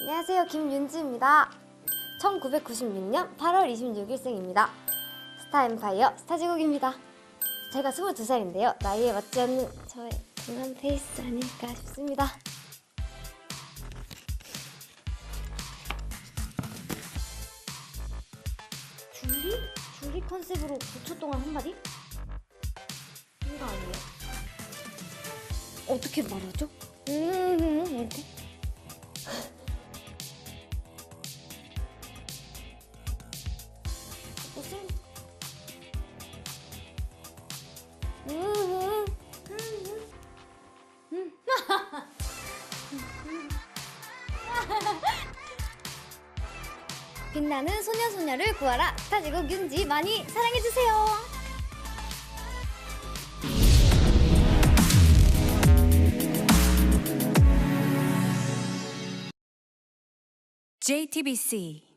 안녕하세요. 김윤지입니다. 1996년 8월 26일생입니다. 스타엠파이어 스타제국입니다. 제가 22살인데요. 나이에 맞지 않는 저의 동안 페이스 아닐까 싶습니다. 줄리? 줄리 컨셉으로 9초 동안 한마디? 이거 아니에요? 어떻게 말하죠? 음, 이렇게? 빛나는 소녀소녀를 구하라. 스타지국 윤지 많이 사랑해주세요. JTBC